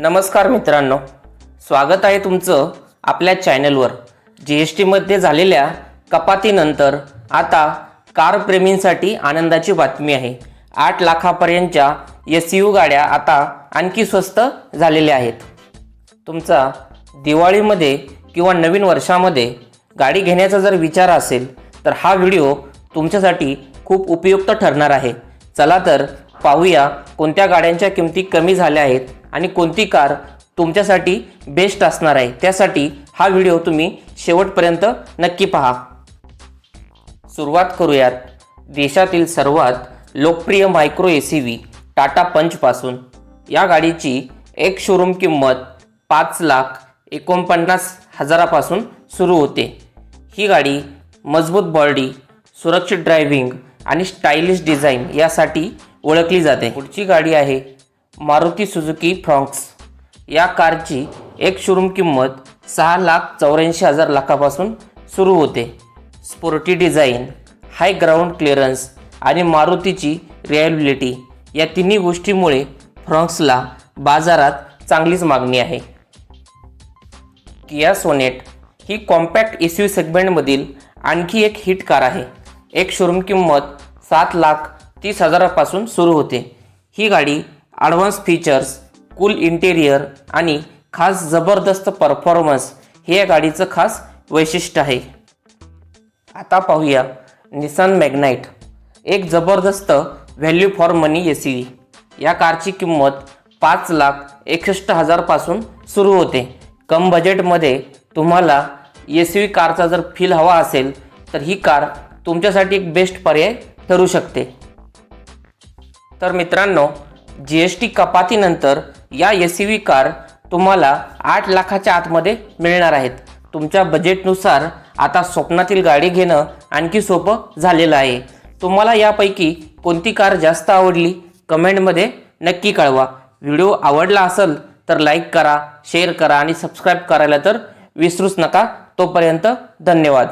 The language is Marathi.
नमस्कार मित्रांनो. स्वागत आहे तुमचं आपल्या चॅनलवर. जी एस टीमध्ये झालेल्या कपातीनंतर आता कारप्रेमींसाठी आनंदाची बातमी आहे. आठ लाखापर्यंतच्या एस यू गाड्या आता आणखी स्वस्त झालेल्या आहेत. तुमचा दिवाळीमध्ये किंवा नवीन वर्षामध्ये गाडी घेण्याचा जर विचार असेल तर हा व्हिडिओ तुमच्यासाठी खूप उपयुक्त ठरणार आहे. चला तर पाहूया कोणत्या गाड्यांच्या किमती कमी झाल्या आहेत आणि कोणती कार तुमच्यासाठी बेस्ट असणार आहे त्यासाठी हा व्हिडिओ तुम्ही शेवटपर्यंत नक्की पहा. सुरुवात करूयात देशातील सर्वात लोकप्रिय micro A C V Tata पंचपासून या गाडीची एक शोरूम किंमत पाच लाख एकोणपन्नास हजारापासून सुरू होते. ही गाडी मजबूत बॉडी सुरक्षित ड्रायव्हिंग आणि स्टायलिश डिझाईन यासाठी ओळखली जाते. पुढची गाडी आहे मारुती सुझुकी फ्रॉन्क्स. या कारची एक शोरूम किंमत सहा लाख चौऱ्याऐंशी हजार लाखापासून सुरू होते. Sporty design high ground clearance आणि मारुतीची रिॲबिलिटी या तिन्ही गोष्टीमुळे फ्रॉन्क्सला बाजारात चांगलीच मागणी आहे. किया सोनेट ही कॉम्पॅक्ट एस यू सेगमेंटमधील आणखी एक हिट कार आहे. एक शोरूम किंमत सात लाख तीस हजारापासून सुरू होते. ही गाडी ॲडव्हान्स फीचर्स कूल इंटेरियर आणि खास जबरदस्त परफॉर्मन्स हे या गाडीचं खास वैशिष्ट्य आहे. आता पाहूया निसान मॅग्नाईट एक जबरदस्त value for money S V या कारची किंमत पाच लाख एकसष्ट हजारपासून सुरू होते. कम बजेटमध्ये तुम्हाला एस व्ही कारचा जर फील हवा असेल तर ही कार तुमच्यासाठी एक बेस्ट पर्याय ठरू शकते. तर मित्रांनो जी एस टी कपातीनंतर या एस व्ही कार तुम्हाला आठ लाखाच्या आतमध्ये मिळणार आहेत. तुमच्या बजेटनुसार आता स्वप्नातील गाडी घेणं आणखी सोपं झालेलं आहे. तुम्हाला यापैकी कोणती कार जास्त आवडली? कमेंटमध्ये नक्की कळवा. व्हिडिओ आवडला असेल तर लाईक करा शेअर करा आणि सबस्क्राईब करायला तर विसरूच नका. तोपर्यंत धन्यवाद.